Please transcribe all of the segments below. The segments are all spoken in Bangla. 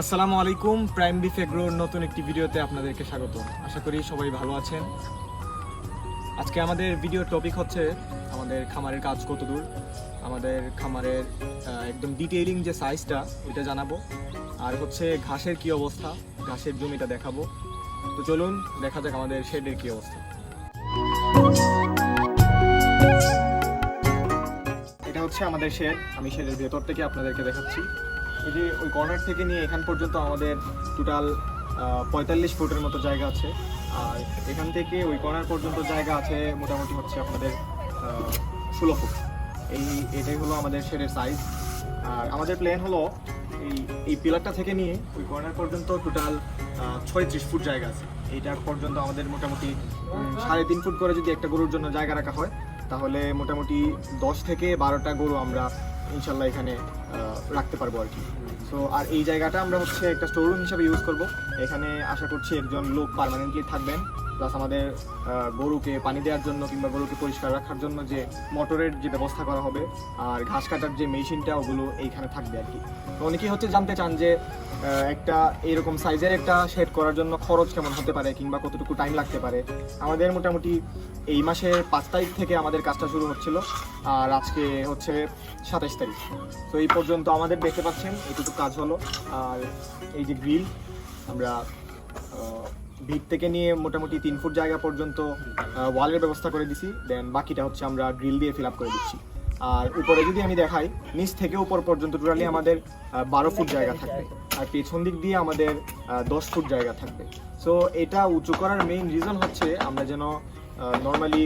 আসসালামু আলাইকুম, প্রাইম বিফ এগ্রোর নতুন একটি ভিডিওতে আপনাদেরকে স্বাগত। আশা করি সবাই ভালো আছেন। আজকে আমাদের ভিডিও টপিক হচ্ছে আমাদের খামারের কাজ কত দূর, আমাদের খামারের একদম ডিটেইলিং যে সাইজটা ওইটা জানাব। আর হচ্ছে ঘাসের কি অবস্থা, ঘাসের জমিটা দেখাবো। তো চলুন, দেখা যাক আমাদের শেডের কি অবস্থা। এটা হচ্ছে আমাদের শেড, আমি শেডের ভেতর থেকে আপনাদেরকে দেখাচ্ছি। এই যে ওই কর্নার থেকে নিয়ে এখান পর্যন্ত আমাদের টোটাল পঁয়তাল্লিশ ফুটের মতো জায়গা আছে। আর এখান থেকে ওই কর্নার পর্যন্ত জায়গা আছে মোটামুটি হচ্ছে আপনাদের ষোলো ফুট। এই, এটাই হলো আমাদের শেডের সাইজ আর আমাদের প্ল্যান হলো এই এই পিলারটা থেকে নিয়ে ওই কর্নার পর্যন্ত টোটাল ছয়ত্রিশ ফুট জায়গা আছে। এইটা পর্যন্ত আমাদের মোটামুটি সাড়ে তিন ফুট করে যদি একটা গরুর জন্য জায়গা রাখা হয়, তাহলে মোটামুটি দশ থেকে বারোটা গরু আমরা ইনশাল্লাহ এখানে রাখতে পারব আর কি। সো আর এই জায়গাটা আমরা হচ্ছে একটা স্টোররুম হিসাবে ইউজ করব। এখানে আশা করছি একজন লোক পারমানেন্টলি থাকবেন। প্লাস আমাদের গরুকে পানি দেওয়ার জন্য কিংবা গরুকে পরিষ্কার রাখার জন্য যে মোটরের যে ব্যবস্থা করা হবে আর ঘাস কাটার যে মেশিনটা, ওগুলো এইখানে থাকবে আর কি। তো অনেকেই হচ্ছে জানতে চান যে একটা এরকম সাইজের একটা শেড করার জন্য খরচ কেমন হতে পারে কিংবা কতটুকু টাইম লাগতে পারে। আমাদের মোটামুটি এই মাসের পাঁচ তারিখ থেকে আমাদের কাজটা শুরু হচ্ছিল আর আজকে হচ্ছে সাতাইশ তারিখ। তো এই পর্যন্ত আমাদের দেখতে পাচ্ছেন এইটুকু কাজ হলো। আর এই যে গ্রিল আমরা ভিত থেকে নিয়ে মোটামুটি তিন ফুট জায়গা পর্যন্ত ওয়ালের ব্যবস্থা করে দিছি। দেন বাকিটা হচ্ছে আমরা গ্রিল দিয়ে ফিল আপ করে দিচ্ছি। আর উপরে যদি আমি দেখাই, নিচ থেকে উপর পর্যন্ত টোটালি আমাদের বারো ফুট জায়গা থাকবে। আর পেছন দিক দিয়ে আমাদের দশ ফুট জায়গা থাকবে। সো এটা উঁচু করার মেইন রিজন হচ্ছে আমরা যেন নর্মালি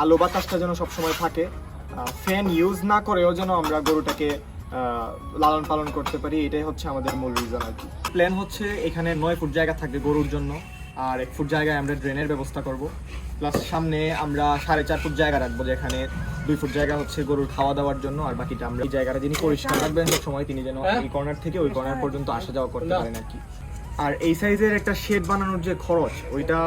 আলো বাতাসটা যেন সবসময় থাকে। ফ্যান ইউজ না করেও যেন আমরা গরুটাকে লালন পালন করতে পারি এটাই হচ্ছে আমাদের মূল রিজন আর কি। প্ল্যান হচ্ছে এখানে নয় ফুট জায়গা থাকবে গরুর জন্য আর এক ফুট জায়গায় আমরা ড্রেনের ব্যবস্থা করব। প্লাস সামনে আমরা সাড়ে চার ফুট জায়গা রাখব যেখানে দুই ফুট জায়গা হচ্ছে গরুর খাওয়া দাওয়ার জন্য আর বাকিটা আমরা এই জায়গাটা যিনি পরিষ্কার রাখবেন সব সময় তিনি যেন এই কর্নার থেকে ওই কর্নার পর্যন্ত আসা যাওয়া করতে পারেন আর কি। আর এই সাইজের একটা শেড বানানোর যে খরচ ওইটা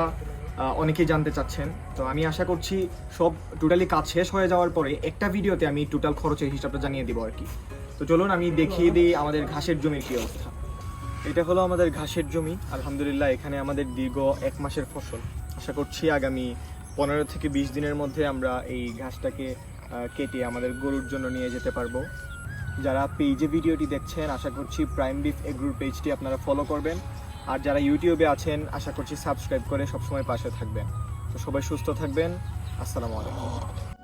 আহ, অনেকেই জানতে চাচ্ছেন। তো আমি আশা করছি সব টোটালি কাজ শেষ হয়ে যাওয়ার পরে একটা ভিডিওতে আমি টোটাল খরচের হিসাবটা জানিয়ে দিব আর কি। তো চলুন আমি দেখিয়ে দিই আমাদের ঘাসের জমির কি অবস্থা। এটা হলো আমাদের ঘাসের জমি। আলহামদুলিল্লাহ, এখানে আমাদের দীর্ঘ এক মাসের ফসল। আশা করছি আগামী পনেরো থেকে বিশ দিনের মধ্যে আমরা এই ঘাসটাকে কেটে আমাদের গরুর জন্য নিয়ে যেতে পারব। যারা পেজে ভিডিওটি দেখছেন, আশা করছি প্রাইম বিফ এগ্রুর পেজটি আপনারা ফলো করবেন। আর যারা ইউটিউবে আছেন, আশা করছি সাবস্ক্রাইব করে সবসময় পাশে থাকবেন। তো সবাই সুস্থ থাকবেন। আসসালামু আলাইকুম।